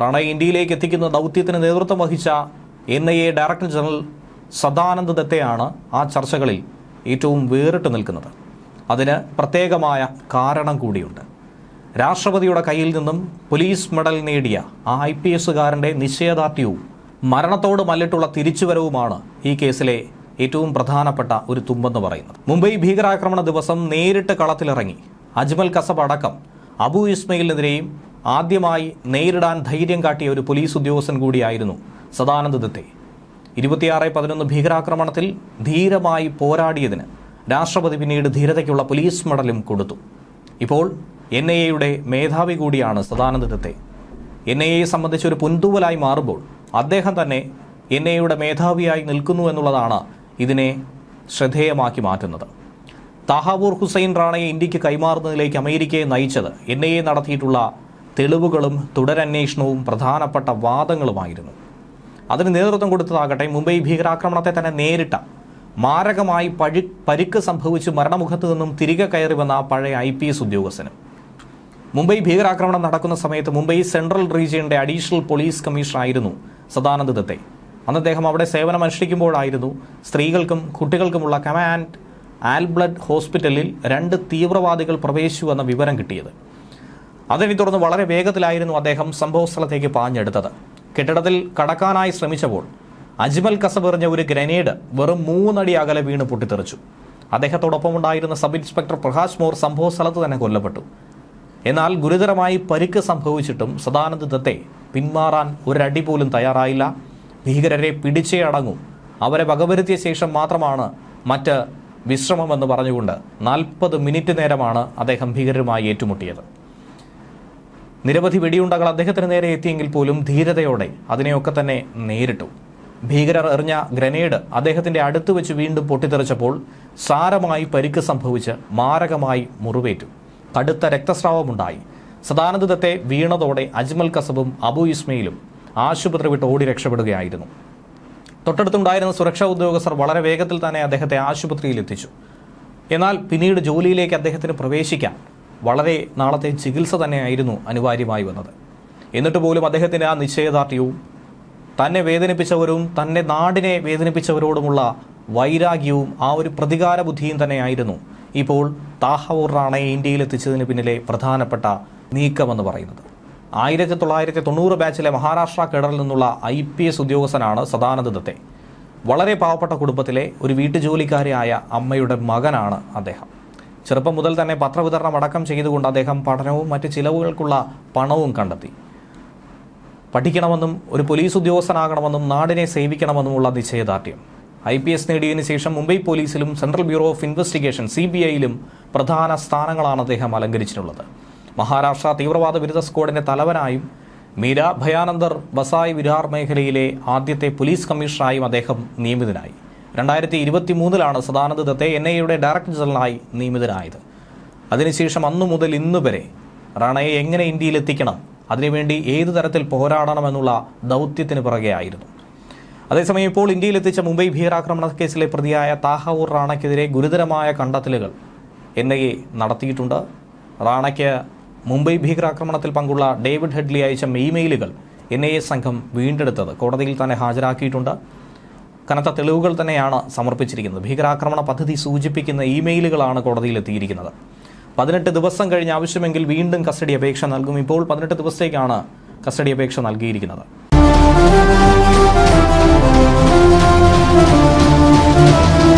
റാണയെ ഇന്ത്യയിലേക്ക് എത്തിക്കുന്ന ദൗത്യത്തിന് നേതൃത്വം വഹിച്ച N I A director general Sadanand ദത്തയാണ് ആ ചർച്ചകളിൽ ഏറ്റവും വേറിട്ട് നിൽക്കുന്നത്. അതിന് പ്രത്യേകമായ കാരണം കൂടിയുണ്ട്. രാഷ്ട്രപതിയുടെ കയ്യിൽ നിന്നും പോലീസ് മെഡൽ നേടിയ ആ ഐ പി എസുകാരന്റെ നിശ്ചയദാർഢ്യവും മരണത്തോട് മല്ലിട്ടുള്ള തിരിച്ചുവരവുമാണ് ഈ കേസിലെ ഏറ്റവും പ്രധാനപ്പെട്ട ഒരു തുമ്പെന്ന് പറയുന്നത്. മുംബൈ ഭീകരാക്രമണ ദിവസം നേരിട്ട് കളത്തിലിറങ്ങി അജ്മൽ കസബ് അടക്കം അബു ഇസ്മയിലിനെതിരെയും ആദ്യമായി നേരിടാൻ ധൈര്യം കാട്ടിയ ഒരു പോലീസ് ഉദ്യോഗസ്ഥൻ കൂടിയായിരുന്നു സദാനന്ദ ദത്തെ. ഇരുപത്തിയാറ് പതിനൊന്ന് ഭീകരാക്രമണത്തിൽ ധീരമായി പോരാടിയതിന് രാഷ്ട്രപതി പിന്നീട് ധീരതയ്ക്കുള്ള പോലീസ് മെഡലും കൊടുത്തു. ഇപ്പോൾ എൻ ഐ എയുടെ മേധാവി കൂടിയാണ് സദാനന്ദ ദത്തെ. എൻ ഐ എയെ സംബന്ധിച്ച് ഒരു പുൻതൂവലായി മാറുമ്പോൾ അദ്ദേഹം തന്നെ എൻ ഐ എയുടെ മേധാവിയായി നിൽക്കുന്നു എന്നുള്ളതാണ് ഇതിനെ ശ്രദ്ധേയമാക്കി മാറ്റുന്നത്. താഹാവൂർ ഹുസൈൻ റാണയെ ഇന്ത്യയ്ക്ക് കൈമാറുന്നതിലേക്ക് അമേരിക്കയെ നയിച്ചത് എൻ ഐ എ നടത്തിയിട്ടുള്ള തെളിവുകളും തുടരന്വേഷണവും പ്രധാനപ്പെട്ട വാദങ്ങളുമായിരുന്നു. അതിന് നേതൃത്വം കൊടുത്തതാകട്ടെ മുംബൈ ഭീകരാക്രമണത്തെ തന്നെ നേരിട്ട മാരകമായി പഴി പരിക്ക് സംഭവിച്ച് മരണമുഖത്ത് നിന്നും തിരികെ കയറി വന്ന ആ പഴയ ഐ പി എസ് ഉദ്യോഗസ്ഥനും. മുംബൈ ഭീകരാക്രമണം നടക്കുന്ന സമയത്ത് മുംബൈ സെൻട്രൽ റീജിയന്റെ അഡീഷണൽ പോലീസ് കമ്മീഷണറായിരുന്നു സദാനന്ദ് ദത്തെ അന്ന് അദ്ദേഹം അവിടെ സേവനം അനുഷ്ഠിക്കുമ്പോഴായിരുന്നു സ്ത്രീകൾക്കും കുട്ടികൾക്കുമുള്ള കമാൻഡ് ആൽബ്ലഡ് ഹോസ്പിറ്റലിൽ രണ്ട് തീവ്രവാദികൾ പ്രവേശിച്ചു എന്ന വിവരം കിട്ടിയത്. അതിനെ തുടർന്ന് വളരെ വേഗത്തിലായിരുന്നു അദ്ദേഹം സംഭവസ്ഥലത്തേക്ക് പാഞ്ഞെടുത്തത്. കെട്ടിടത്തിൽ കടക്കാനായി ശ്രമിച്ചപ്പോൾ അജ്മൽ കസബ് എറിഞ്ഞ ഒരു ഗ്രനേഡ് വെറും മൂന്നടി അകലെ വീണ് പൊട്ടിത്തെറിച്ചു. അദ്ദേഹത്തോടൊപ്പം ഉണ്ടായിരുന്ന സബ് ഇൻസ്പെക്ടർ പ്രകാശ് മോർ സംഭവസ്ഥലത്ത് തന്നെ കൊല്ലപ്പെട്ടു. എന്നാൽ ഗുരുതരമായി പരിക്ക് സംഭവിച്ചിട്ടും സദാനന്ദ് ദത്തെ പിന്മാറാൻ ഒരടി പോലും തയ്യാറായില്ല. ഭീകരരെ പിടിച്ചേ അടങ്ങൂ. അവരെ വകവരുത്തിയ ശേഷം മാത്രമാണ് മറ്റ് വിശ്രമമെന്ന് പറഞ്ഞുകൊണ്ട് നാൽപ്പത് മിനിറ്റ് നേരമാണ് അദ്ദേഹം ഭീകരരുമായി ഏറ്റുമുട്ടിയത്. നിരവധി വെടിയുണ്ടകൾ അദ്ദേഹത്തിന് നേരെ എത്തിയെങ്കിൽ പോലും ധീരതയോടെ അതിനെയൊക്കെ തന്നെ നേരിട്ടു. ഭീകരർ എറിഞ്ഞ ഗ്രനേഡ് അദ്ദേഹത്തിന്റെ അടുത്ത് വെച്ച് വീണ്ടും പൊട്ടിത്തെറിച്ചപ്പോൾ സാരമായി പരിക്ക് സംഭവിച്ച് മാരകമായി മുറിവേറ്റു. കടുത്ത രക്തസ്രാവമുണ്ടായി. സദാനന്ദത്തെ വീണതോടെ അജ്മൽ കസബും അബു ഇസ്മയിലും ആശുപത്രി വിട്ട് ഓടി രക്ഷപ്പെടുകയായിരുന്നു. തൊട്ടടുത്തുണ്ടായിരുന്ന സുരക്ഷാ ഉദ്യോഗസ്ഥർ വളരെ വേഗത്തിൽ തന്നെ അദ്ദേഹത്തെ ആശുപത്രിയിൽ എത്തിച്ചു എന്നാൽ പിന്നീട് ജോലിയിലേക്ക് അദ്ദേഹത്തിന് പ്രവേശിക്കാൻ വളരെ നാളത്തെ ചികിത്സ തന്നെയായിരുന്നു അനിവാര്യമായി വന്നത്. എന്നിട്ട് പോലും അദ്ദേഹത്തിന്റെ ആ നിശ്ചയദാർഢ്യവും തന്നെ വേദനിപ്പിച്ചവരും തന്നെ നാടിനെ വേദനിപ്പിച്ചവരോടുമുള്ള വൈരാഗ്യവും ആ ഒരു പ്രതികാര ബുദ്ധിയും തന്നെയായിരുന്നു ഇപ്പോൾ താഹവൂർ റാണയെ ഇന്ത്യയിൽ എത്തിച്ചതിന് പിന്നിലെ പ്രധാനപ്പെട്ട നീക്കമെന്ന് പറയുന്നത്. ആയിരത്തി തൊള്ളായിരത്തി തൊണ്ണൂറ് ബാച്ചിലെ മഹാരാഷ്ട്ര കേഡറിൽ നിന്നുള്ള ഐ പി എസ് ഉദ്യോഗസ്ഥനാണ് സദാനന്ദ ദത്തെ വളരെ പാവപ്പെട്ട കുടുംബത്തിലെ ഒരു വീട്ടുജോലിക്കാരിയായ അമ്മയുടെ മകനാണ് അദ്ദേഹം. ചെറുപ്പം മുതൽ തന്നെ പത്രവിതരണം അടക്കം ചെയ്തുകൊണ്ട് അദ്ദേഹം പഠനവും മറ്റ് ചിലവുകൾക്കുള്ള പണവും കണ്ടെത്തി. പഠിക്കണമെന്നും ഒരു പോലീസ് ഉദ്യോഗസ്ഥനാകണമെന്നും നാടിനെ സേവിക്കണമെന്നുമുള്ള നിശ്ചയദാർഢ്യം. ഐ പി എസ് നേടിയതിനു ശേഷം Mumbai പോലീസിലും central bureau of investigation C B ഐയിലും പ്രധാന സ്ഥാനങ്ങളാണ് അദ്ദേഹം അലങ്കരിച്ചിട്ടുള്ളത്. മഹാരാഷ്ട്ര തീവ്രവാദ വിരുദ്ധ സ്ക്വാഡിന്റെ തലവനായും മീരാ ഭയാനന്ദർ ബസായ് വിരാർ മേഖലയിലെ ആദ്യത്തെ പോലീസ് കമ്മീഷണറായും അദ്ദേഹം നിയമിതനായി. രണ്ടായിരത്തി ഇരുപത്തി മൂന്നിലാണ് സദാനന്ദ ദത്തെ എൻ ഐ എയുടെ ഡയറക്ടർ ജനറലായി നിയമിതനായത്. അതിനുശേഷം അന്നു മുതൽ ഇന്നു വരെ റാണയെ എങ്ങനെ ഇന്ത്യയിൽ എത്തിക്കണം? അതിനുവേണ്ടി ഏതു തരത്തിൽ പോരാടണമെന്നുള്ള ദൗത്യത്തിന് പിറകെയായിരുന്നു അതേസമയം ഇപ്പോൾ ഇന്ത്യയിലെത്തിച്ച മുംബൈ ഭീകരാക്രമണ കേസിലെ പ്രതിയായ താഹവൂർ റാണയ്ക്കെതിരെ ഗുരുതരമായ കണ്ടെത്തലുകൾ എൻ ഐ എ നടത്തിയിട്ടുണ്ട്. റാണയ്ക്ക് മുംബൈ ഭീകരാക്രമണത്തിൽ പങ്കുള്ള ഡേവിഡ് ഹെഡ്ലി അയച്ച ഇമെയിലുകൾ എൻ ഐ എ സംഘം വീണ്ടെടുത്തത് കോടതിയിൽ തന്നെ ഹാജരാക്കിയിട്ടുണ്ട്. കനത്ത തെളിവുകൾ തന്നെയാണ് സമർപ്പിച്ചിരിക്കുന്നത്. ഭീകരാക്രമണ പദ്ധതി സൂചിപ്പിക്കുന്ന ഇമെയിലുകളാണ് കോടതിയിലെത്തിയിരിക്കുന്നത് പതിനെട്ട് ദിവസം കഴിഞ്ഞ ആവശ്യമെങ്കിൽ വീണ്ടും കസ്റ്റഡി അപേക്ഷ നൽകും. ഇപ്പോൾ പതിനെട്ട് ദിവസത്തേക്കാണ് കസ്റ്റഡി അപേക്ഷ നൽകിയിരിക്കുന്നത്. Thank you.